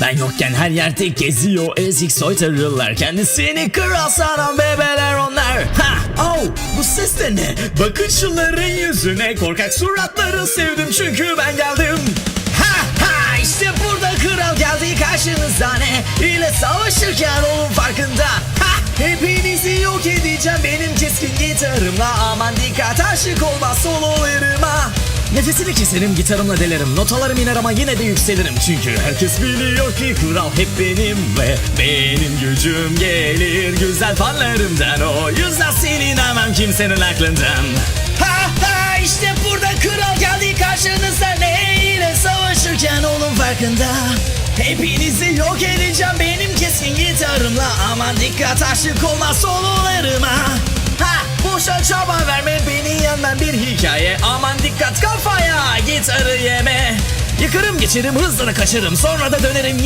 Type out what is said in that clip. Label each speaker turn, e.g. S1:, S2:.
S1: Ben yokken her yerde geziyor ezik soytarılar Kendisini kral sanan bebeler onlar Ha! Oh! Bu ses de ne? Bakın şunların yüzüne Korkak suratları sevdim çünkü ben geldim Ha! Ha! İşte burada kral geldi karşınıza ne? İle savaşırken olun farkında Ha! Hepinizi yok edeceğim benim keskin gitarımla Aman dikkat aşık olma sololarıma Nefesini keserim gitarımla delerim. Notalarım iner ama yine de yükselirim. Çünkü herkes biliyor ki kral hep benim Ve benim gücüm gelir. Güzel fanlarımdan O yüzden silinemem kimsenin aklından. Ha ha işte burada kral geldi karşınıza. Ne ile savaşırken olun farkında? Hepinizi yok edeceğim benim keskin gitarımla. Aman dikkat aşık olma sololarıma dikkat kafaya. Gitarı yeme. Yıkarım geçerim hızını kaçırım sonra da dönerim